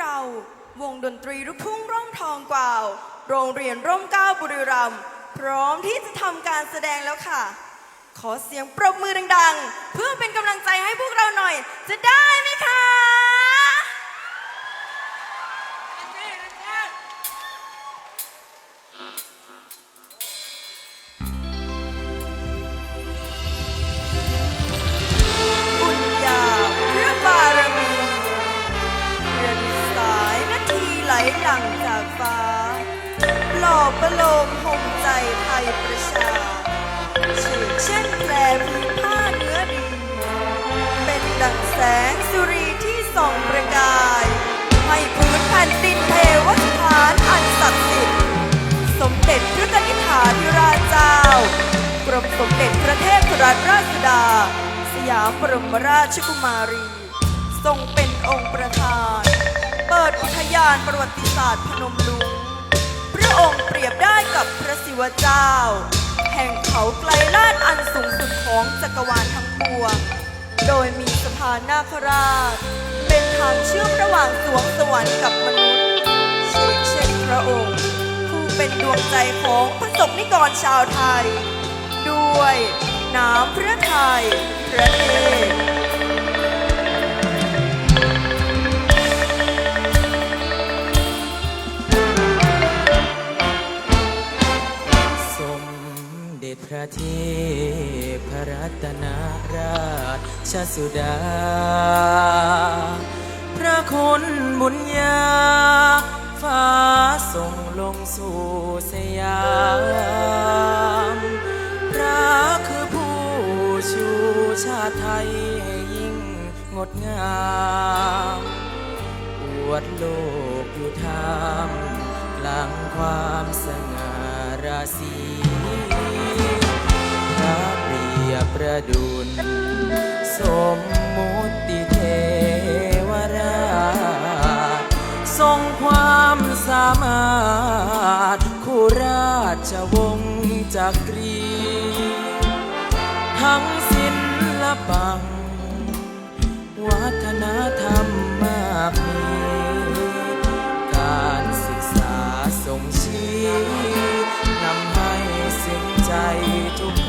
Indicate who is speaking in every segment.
Speaker 1: เรา วงดนตรีลูกทุ่งร่องทองกวาว โรงเรียนร่มเก้าบุรีรัมย์พร้อมที่จะทำการแสดงแล้วค่ะ ขอเสียงปรบมือดังๆ เพื่อเป็นกำลังใจให้พวกเราหน่อย จะได้ ดังแสงสุรีที่ส่องประกาย ให้พื้นแผ่นดินเทวสถานอันศักดิ์สิทธิ์ สมเด็จพระนิธิาธิราชเจ้ากรมสมเด็จพระเทพรัตนราชสุดา สยามบรมราชกุมารี ทรงเป็นองค์ประธาน เปิดอุทยานประวัติศาสตร์พนมลุงพระองค์เปรียบได้กับพระศิวเจ้า แห่งเขาไกลลาดอันสูงสุดของจักรวาลทั้งปวง โดยมีสะพานนาคราช เป็นทางเชื่อมระหว่างสวงสวรรค์กับมนุษย์เช่นเช่นพระองค์ ผู้เป็นดวงใจของพระสงฆ์นิกรชาวไทย ด้วยน้ำพระทัยพระเทพ
Speaker 2: สมเด็จพระเทพรัตนา ชสุดา พระคุณบุญญา ฟ้าส่งลงสู่สยาม พระคือผู้ชูชาติไทยให้ยิ่งงดงามอวดโลกอยู่ทามกลางความสง่าราศี ประดุลสมมุติเทวราชทรงความสามารถคู่ราชวงศ์จักรี ทั้งศิลปัง วัฒนธรรมมากมีการศึกษาส่งชี้นำให้สิ้นใจทุก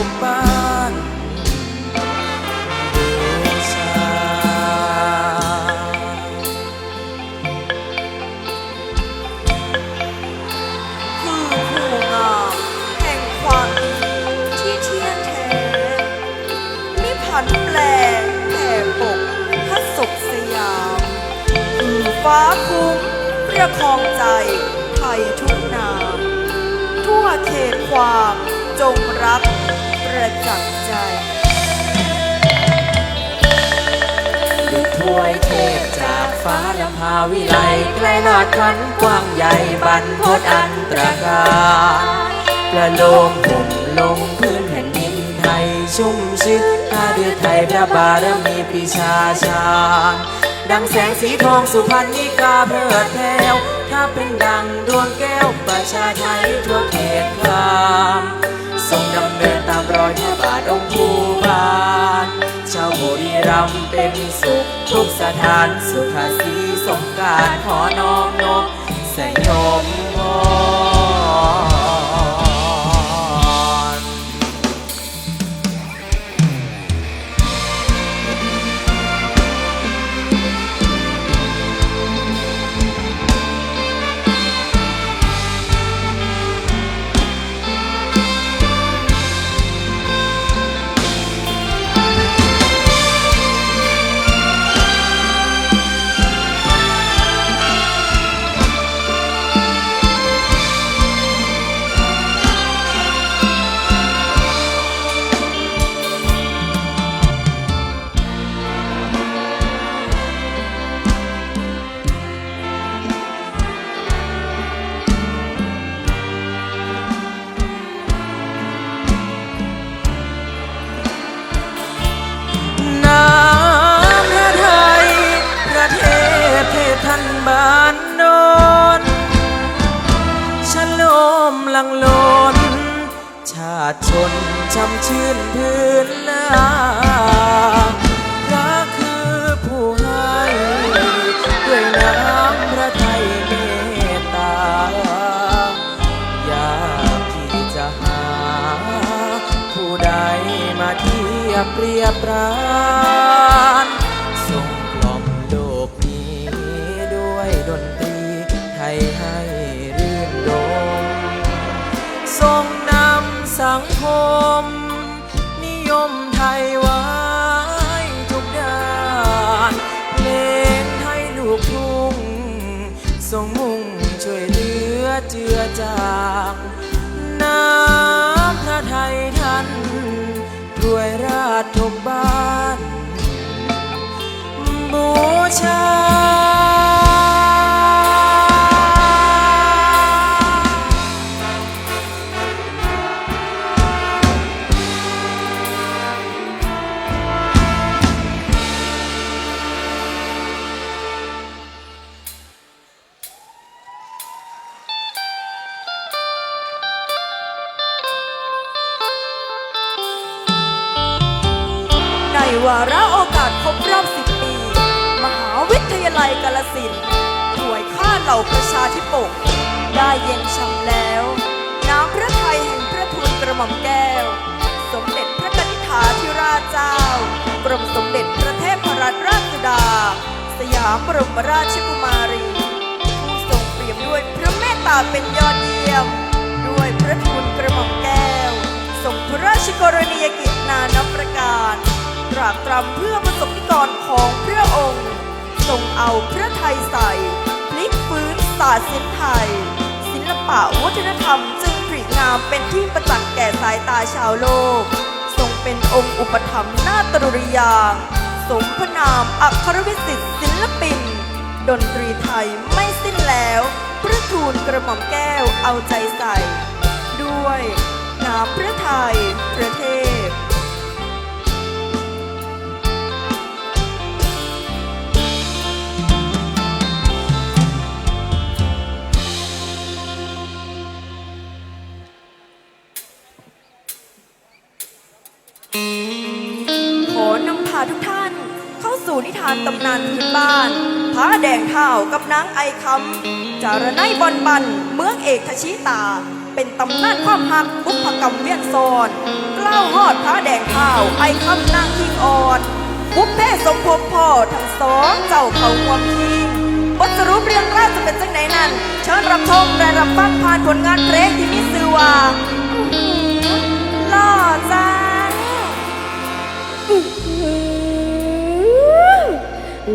Speaker 2: ทุกบ้านบูชา
Speaker 1: คือผู้งามแห่งความดีที่เที่ยงแท้มิผันแปลแผ่ปกพระศกสยาม คือฟ้าคุ้มประคองใจไทยทุกนาม ทั่วเขตความจงรัก ประจักษ์ใจ
Speaker 2: ดุจถ้วยเทพจากฟ้าลำพาวิไลใกล้ลอดคันกว้างใหญ่บรรพตอันตรกาประโลมผมลงพื้นแผ่นดินไทยชุ่มชื้นอาเดือไทยพระบารมีปรีชาชาญดังแสงสีทองสุพรรณนิกาเพลิดแผ่วถ้าเป็นดังดวงแก้วประชาไทยทั่วเขตคาม ทรงดำเนินตามรอยพระบาทองค์ภูบาลชาวบุรีรัมย์เป็นสุขทุกสถานสุขาสีสงการขอน้อมนบสยมพ
Speaker 1: ชา
Speaker 2: ติชนช่ำชื่นพื้นนาพระคือผู้ให้ด้วยน้ำพระทัยเมตตา อยากที่จะหา ผู้ใดมาเทียบเปรียบปราน ยาลัยกา
Speaker 1: ลสินธุ์ถวยค่าเหล่าประชาธิปก ได้เย็นช่ำแล้ว น้ำพระทัยแห่งพระทูลกระหม่อมแก้ว สมเด็จพระกนิษฐาธิราชเจ้ากรมสมเด็จพระเทพรัตนราชสุดา สยามบรมราชกุมารี ผู้ทรงเปี่ยมด้วยพระเมตตาเป็นยอดเยี่ยม ด้วยพระทูลกระหม่อมแก้วทรงพระราชกรณียกิจนานับประการตรากตรำเพื่อประสบนิกรของพระองค์ ทรงเอาพระไทยใส่พลิกฟื้นศาสตร์ศิลป์ไทย ศิลปะวัฒนธรรมจึงผริงามเป็นที่ประจักษ์แก่สายตาชาวโลก ทรงเป็นองค์อุปถัมภ์หน้าตรุริยาง สมพนามอัครวิสิทธิ์ศิลปิน ดนตรีไทยไม่สิ้นแล้วพระทูลกระหม่อมแก้วเอาใจใส่ ด้วยน้ำพระไทยประเทศ สู่นิทานตำนานพื้นบ้านพระแดงเท่ากับนางไอคำจารณัยบอลบัน เมืองเอกทชิตา เป็นตำนานความหักบุพกรรมเวียนซอนกล้าวหอดพระแดงเท่าไอคำนางคิงอ่อนบุพเพสมภพพ่อทั้งสองเจ้าเขาหัวคิงบทสรุปเรื่องราวจะเป็นจังไหนนั้น เชิญรับชมและรับฟังผ่านผลงานเพลงที่มีชื่อว่าล่อจัง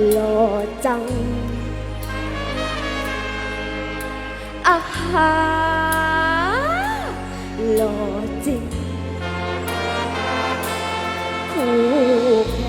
Speaker 3: หล่อจั
Speaker 2: ง อาหาหล่อจ
Speaker 3: ริงคู่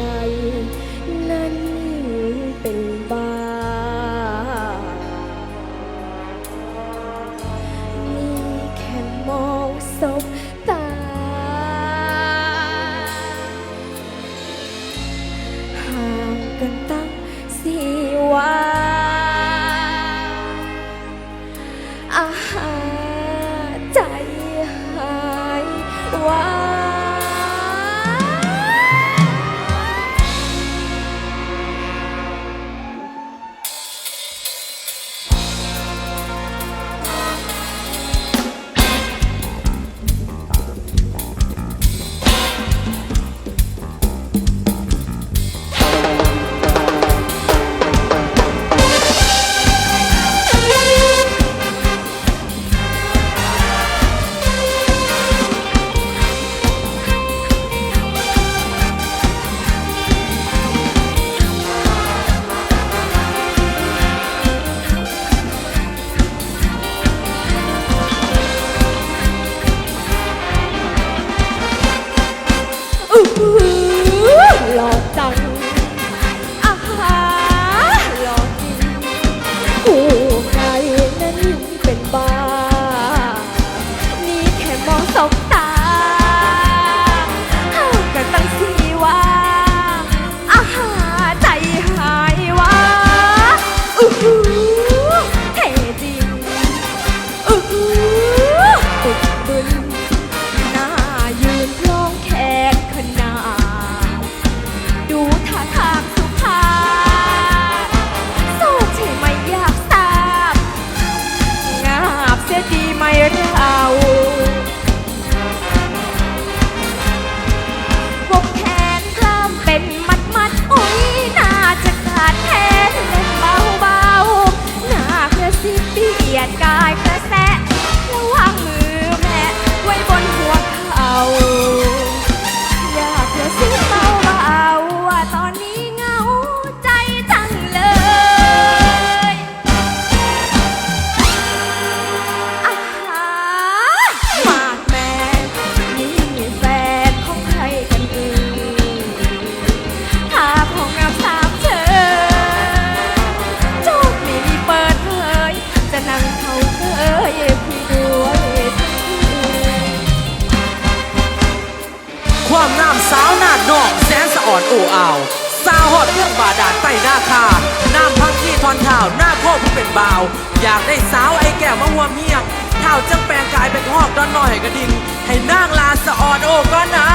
Speaker 3: อนเท้าหน้าโคกผู้เป็นบ่าว อยากได้สาวไอ้แก้วมาหัวเมียงเท่าจังแปลงกายเป็นหอกดอนหน่อยกระดิ่งให้นางลาสะออนโอ้ก็นา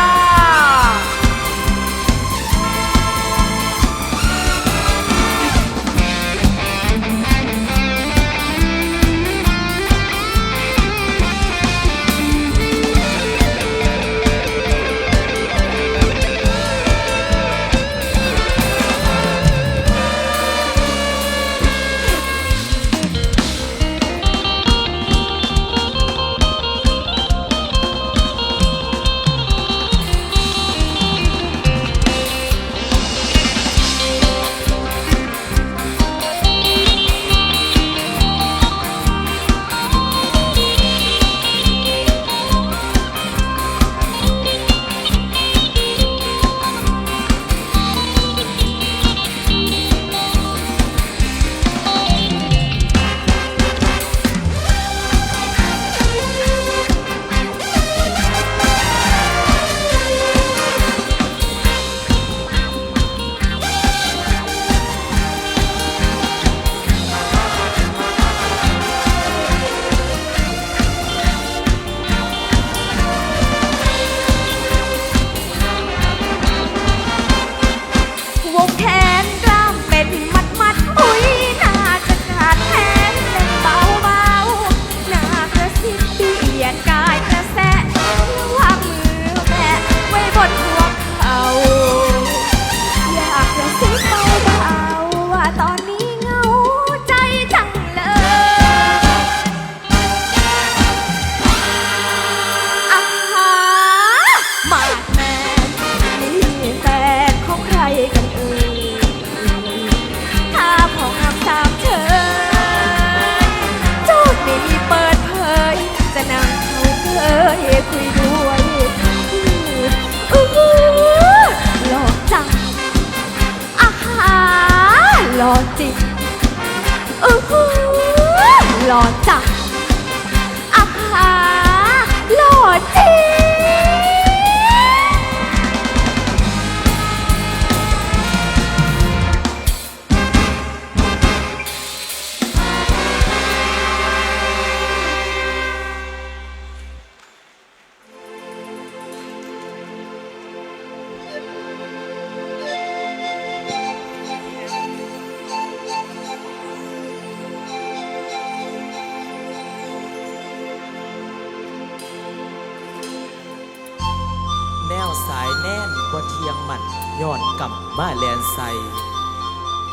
Speaker 2: ใส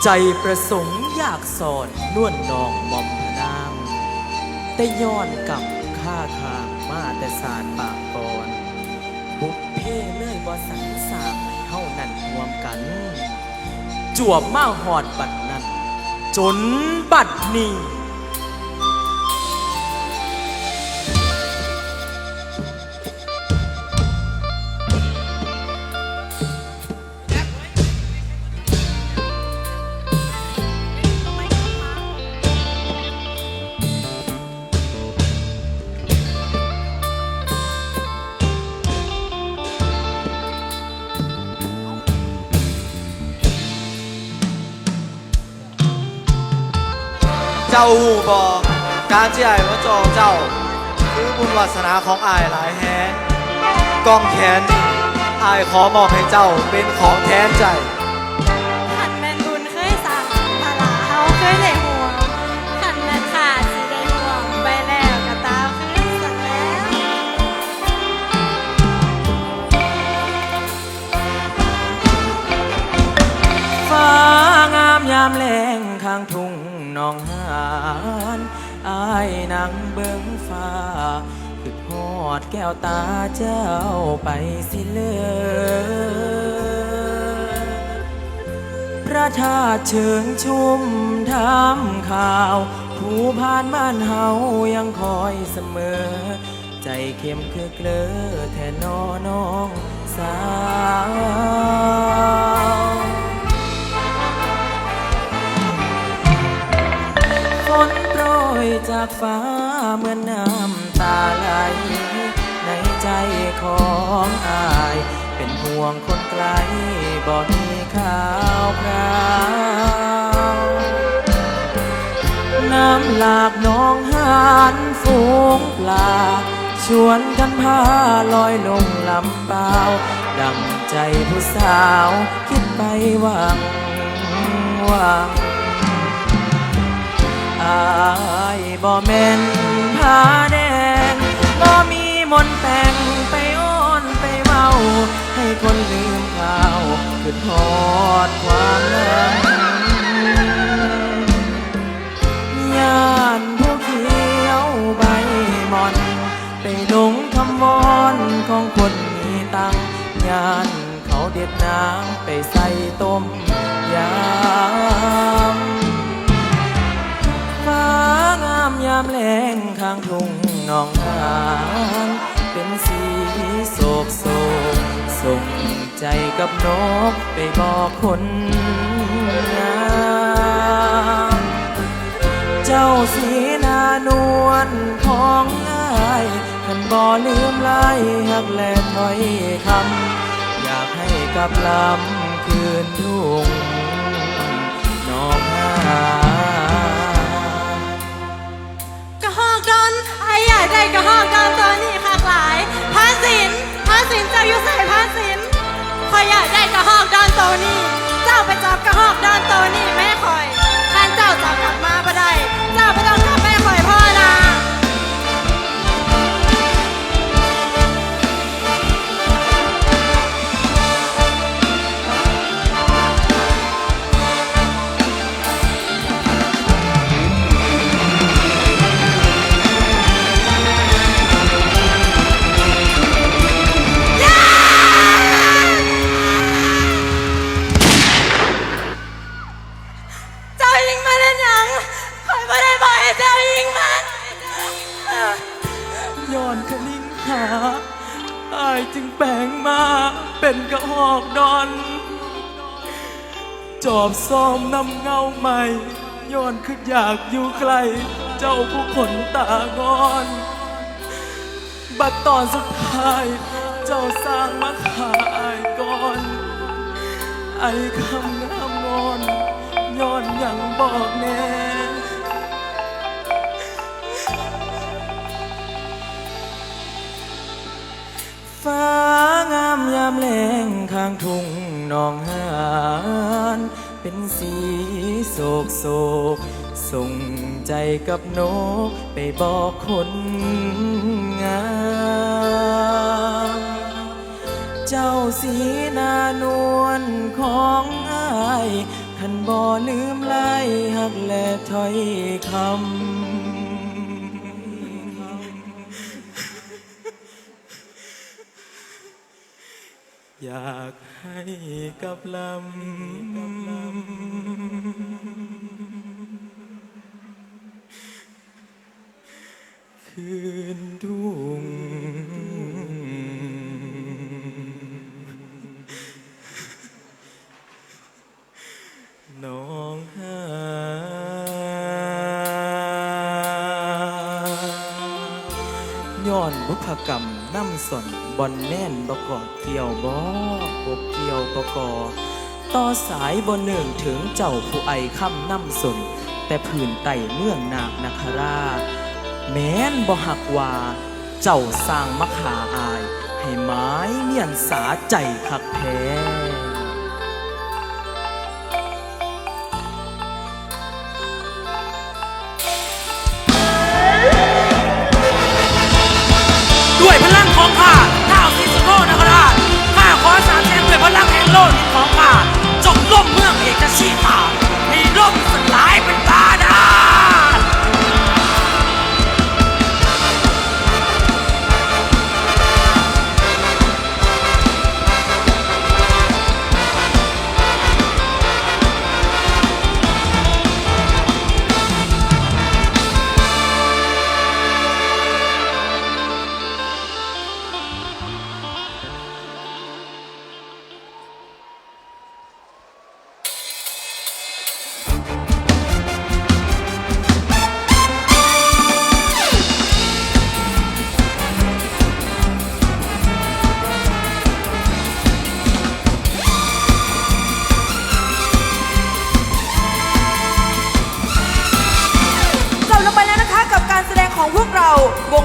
Speaker 3: ใจประสงค์อยากสอนนวลนองมอมพนางแต่ย้อนกลับข้าทางมาแต่สารปากกอนบุพเพเลยบ่สันสามให้เฮานั่นรวมกัน จวบมาหอดบัดนั้น จนบัดนี้
Speaker 4: เจ้าหูบอกการที่ไอ้ว่าจองเจ้า คือบุญวาสนาของไอ้หลายแฮงกองแขนนี่อายขอมอบให้เจ้าเป็นของแทนใจ
Speaker 2: แก้วตาเจ้าไปสิเลยพระธาตุเชิงชุ่มทำข่าว ผู้ผ่านบ้านเฮายังคอยเสมอ ใจเข้มคือเกลือแทนนอน้องสาวฝนโปรยจากฟ้าเหมือนน้ำตาไหล ใจของอาย เป็นห่วงคนไกลบ่มีข่าวคราวน้ำหลากน้องหานฝูงปลา ชวนกันพาลอยลงลำเปล่าดังใจผู้สาว คิดไปหวังหวังอายบ่แม่นผาแดงบ่มีมนแต่งา ให้คนลืมข่าวคือทอดความลังย่านผู้เขียวใบมอน ไปหลงคำวอนของคนมีตังย่านเขาเด็ดน้ำไปใส่ต้มยำฟ้างามยามแลงข้างทุ่งหนองหานเป็นสีโศกโศก ใจกับนกไปบอกคนงามเจ้าสีนานวลของอายท่านบ่ลืมไล่หักและถ้อยคำอยากให้กับลำคืนทุ่งหนองหา
Speaker 3: กระหอกดอนไออยากได้กระหอกดอนตัวนี้คักหลายพาสินพาสินเจ้าอยู่ใส่พาสิน คอยอยากได้กระหอกดอนโตนี่ เจ้าไปจับกระหอกดอนโตนี่แม่คอยท่านเจ้าจับกลับมาบ่ได้ เจ้าไปต้องกลับแม่คอยพ่อ อบ
Speaker 2: ซ้อมนำเงาใหม่ย้อนคืออยากอยู่ไกล เจ้าผู้คนตางอน บัดตอนสุดท้าย เจ้าสร้างมาขาอายก่อน ไอ้คำงามงอนย้อนยังบอกแน่ฟ้างามยามแลงข้างทุ่งนองหาน เป็นสีโศกโศกส่งใจกับนกไปบอกคนงาม เจ้าสีนานวลของอายท่านบ่ลืมไล่หักและถ้อยคำอยาก ให้กับลำคืนทุ่งน้องหาย้อนบุพกรรม น้ำสนบอนแน่นบกอเกี่ยวบอบกเกี่ยวบกอต่อสายบนหนึ่งถึงเจ้าผู้ไอค่ำน้ำสน แต่ผื่นไต่เมืองนางนาคราชแม้นบ่หักว่า เจ้าสร้างมะขาอาย ให้ไม้เมียนสาใจคักแท้าข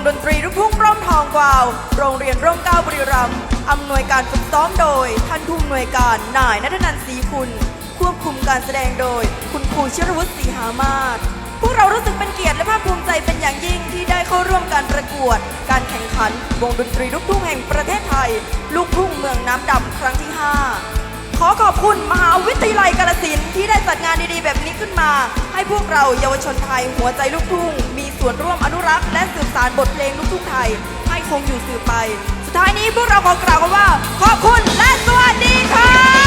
Speaker 2: ด
Speaker 1: นตรีลูกทุ่งร่มทองกวาว โรงเรียนร่มเกล้าบุรีรัมย์อำนวยการฝึกซ้อมโดย ท่านผู้อำนวยการนายนัทนันท์ศรีคุณ ควบคุมการแสดงโดย คุณครูชิรวุฒิศรีหามาศพวกเรารู้สึกเป็นเกียรติและภาคภูมิใจเป็นอย่างยิ่งที่ได้เข้าร่วมการประกวด การแข่งขันวงดนตรีลูกทุ่งแห่งประเทศไทย ลูกทุ่งเมืองน้ำดำครั้งที่ 5 ขอขอบคุณมหาวิทยาลัยกาลสินที่ได้จัดงานดีๆ แบบนี้ขึ้นมา ให้พวกเราเยาวชนไทยหัวใจลูกทุ่ง มีส่วนร่วมอนุรักษ์และสืบสานบทเพลงลูกทุ่งไทย ให้คงอยู่สืบไป สุดท้ายนี้พวกเราขอกล่าวกันว่า ขอบคุณและสวัสดีค่ะ